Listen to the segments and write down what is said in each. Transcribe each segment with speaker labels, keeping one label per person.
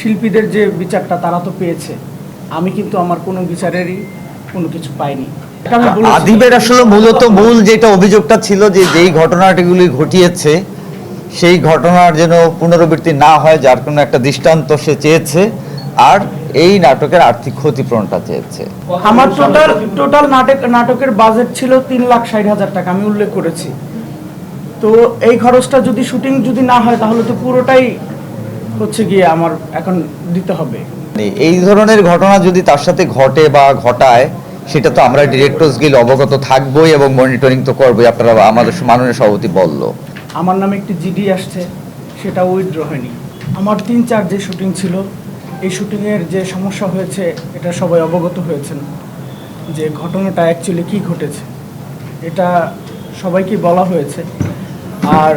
Speaker 1: শিল্পীদের যে বিচারটা তারা তো পেয়েছে আমি কিন্তু আমার কোনো বিচারেরই কোনো কিছু পাইনি।
Speaker 2: আদিবের আসলে মূলত মূল যেটা অভিযোগটা ছিল যে যেই ঘটনাটিগুলি ঘটিয়েছে সেই ঘটনার যেন পুনরাবৃত্তি না হয় যার কোনো একটা দৃষ্টান্ত সে চেয়েছে আর এই নাটকের আর্থিক ক্ষতিপূরণটা চেয়েছে।
Speaker 1: আমার টোটাল টোটাল নাটক নাটকের বাজেট ছিল তিন লাখ ষাট হাজার টাকা আমি উল্লেখ করেছি। তো এই খরচটা যদি শুটিং যদি না হয় তাহলে তো পুরোটাই হচ্ছে গিয়ে আমার এখন দিতে হবে।
Speaker 2: মানে এই ধরনের ঘটনা যদি তার সাথে ঘটে বা ঘটায় সেটা তো আমরা ডিরেক্টর্স গিল অবগত থাকবোই এবং মনিটরিং তো করবোই আপনারা আমাদের মাননীয় সভাপতি বলল।
Speaker 1: আমার নামে একটি জিডি আসছে সেটা উইথড্র হয়নি। আমার তিন চার যে শুটিং ছিল এই শুটিংয়ের যে সমস্যা হয়েছে এটা সবাই অবগত হয়েছেন যে ঘটনাটা অ্যাকচুয়ালি কী ঘটেছে। এটা সবাইকে বলা হয়েছে। আর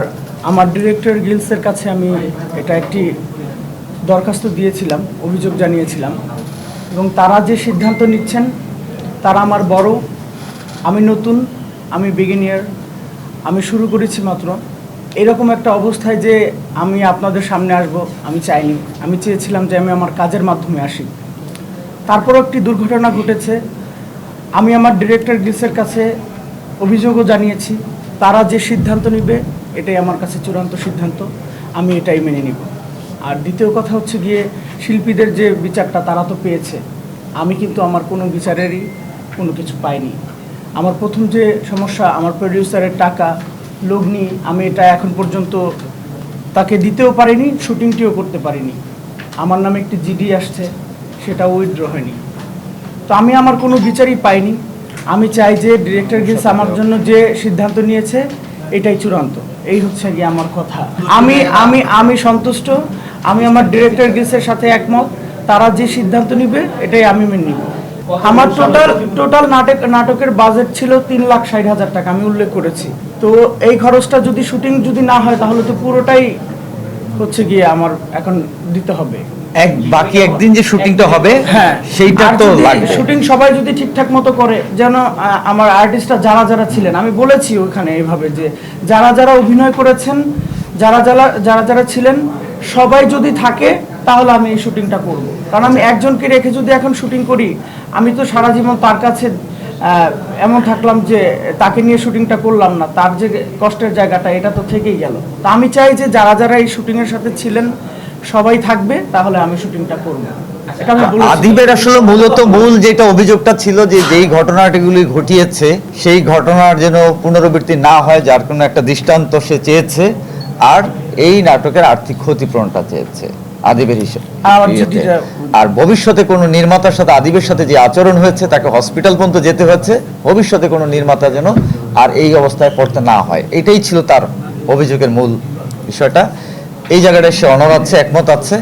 Speaker 1: আমার ডিরেক্টর গিলসের কাছে আমি এটা একটি দরখাস্ত দিয়েছিলাম, অভিযোগ জানিয়েছিলাম। এবং তারা যে সিদ্ধান্ত নিচ্ছেন, তারা আমার বড়, আমি নতুন, আমি বিগিনিয়ার আমি শুরু করেছি মাত্র। এরকম একটা অবস্থায় যে আমি আপনাদের সামনে আসব, আমি চাইনি। আমি চেয়েছিলাম যে আমি আমার কাজের মাধ্যমে আসি। তারপরও একটি দুর্ঘটনা ঘটেছে। আমি আমার ডিরেক্টর গ্রিসের কাছে অভিযোগও জানিয়েছি। তারা যে সিদ্ধান্ত নেবে, এটাই আমার কাছে চূড়ান্ত সিদ্ধান্ত। আমি এটাই মেনে নিব। আর দ্বিতীয় কথা হচ্ছে গিয়ে শিল্পীদের যে বিচারটা তারা তো পেয়েছে। আমি কিন্তু আমার কোনো বিচারেরই কোনো কিছু পাইনি। আমার প্রথম যে সমস্যা আমার প্রডিউসারের টাকা লগ্নি আমি এটা এখন পর্যন্ত তাকে দিতেও পারিনি শুটিংটিও করতে পারিনি। আমার নামে একটি জিডি আসছে সেটা উইথড্র হয়নি। তো আমি আমার কোনো বিচারই পাইনি। আমি চাই যে ডিরেক্টর গিলস আমার জন্য যে সিদ্ধান্ত নিয়েছে এটাই চূড়ান্ত। এই হচ্ছে গিয়ে আমার কথা। আমি আমি আমি সন্তুষ্ট। আমি আমার ডিরেক্টর গিলসের সাথে একমত। তারা যে সিদ্ধান্ত নিবে এটাই আমি মেনে নিব। আমার টোটাল টোটাল নাটক নাটকের বাজেট ছিল তিন লাখ ষাট হাজার টাকা আমি উল্লেখ করেছি। তো এই খরচটা যদি শুটিং যদি না হয় তাহলে তো পুরোটাই হচ্ছে গিয়ে আমার এখন দিতে হবে।
Speaker 2: এক বাকি একদিন যে শুটিংটা হবে
Speaker 1: হ্যাঁ।
Speaker 2: সেইটা তো লাগবে।
Speaker 1: শুটিং সবাই যদি ঠিকঠাক মতো করে যেন আমার আর্টিস্টরা যারা যারা ছিলেন আমি বলেছি ওখানে এইভাবে যে যারা যারা অভিনয় করেছেন যারা যারা যারা যারা ছিলেন সবাই যদি থাকে, তাহলে আমি এই শুটিংটা করব। কারণ আমি একজনকে রেখে যদি এখন শুটিং করি, আমি তো সারা জীবন তার কাছে এমন থাকলাম যে তাকে নিয়ে শুটিংটা করলাম না, তার যে কষ্টের জায়গাটা, এটা তো থেকেই গেল। তা আমি চাই যে যারা যারা এই শুটিংয়ের সাথে ছিলেন, সবাই থাকবে, তাহলে আমি শুটিংটা করব।
Speaker 2: আদিবের আসলে মূলত মূল যেটা অভিযোগটা ছিল যে যেই ঘটনাটিগুলি ঘটিয়েছে, সেই ঘটনার যেন পুনরাবৃত্তি না হয়, যার কোনো একটা দৃষ্টান্ত সে চেয়েছে আর এই নাটকের আর্থিক ক্ষতিপূরণটা চেয়েছে আদিবের হিসেবে।
Speaker 1: আর
Speaker 2: ভবিষ্যতে কোনো নির্মাতার সাথে আদিবের সাথে যে আচরণ হয়েছে তাকে হসপিটাল পর্যন্ত যেতে হচ্ছে ভবিষ্যতে কোনো নির্মাতা যেন আর এই অবস্থায় পড়তে না হয়। এটাই ছিল তার অভিযোগের মূল বিষয়টা। এই জায়গাটায় সে অনর আছে একমত আছে।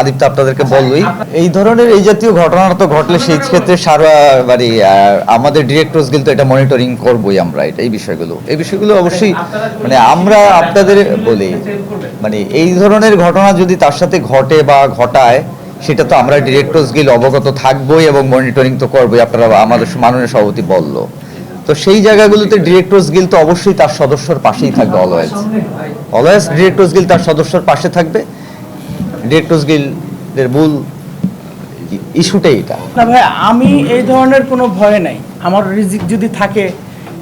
Speaker 2: আদিত্য আপনাদেরকে বললই এই ধরনের এই জাতীয় ঘটনা তো ঘটলে সেই ক্ষেত্রে সারা আহ, আমাদের ডিরেক্টরস গিল তো এটা মনিটরিং করবই আমরা এটা এই বিষয়গুলো। এই বিষয়গুলো অবশ্যই মানে আমরা আপনাদের বলি মানে এই ধরনের ঘটনা যদি তার সাথে ঘটে বা ঘটায় সেটা তো আমরা ডিরেক্টরস গিল অবগত থাকবোই এবং মনিটরিং তো করবোই আপনারা আমাদের মাননীয় সভাপতি বলল। তো সেই জায়গাগুলোতে ডিরেক্টরস গিল তো অবশ্যই তার সদস্যর পাশেই থাকবে অলওয়েজ অলওয়েজ ডিরেক্টরস গিল তার সদস্যর পাশে থাকবে। ডিরেক্টরস গিলের মূল ইস্যুটাই এটা।
Speaker 1: না ভাই, আমি এই ধরনের কোনো ভয় নাই। আমার রিজিক যদি থাকে,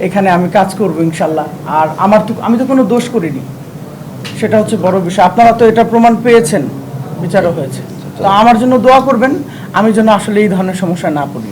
Speaker 1: এখানে আমি কাজ করব ইনশাল্লাহ। আর আমার তো, আমি তো কোনো দোষ করিনি। সেটা হচ্ছে বড় বিষয়। আপনারা তো এটা প্রমাণ পেয়েছেন, বিচারও হয়েছে। তো আমার জন্য দোয়া করবেন, আমি যেন আসলে এই ধরনের সমস্যা না পড়ি।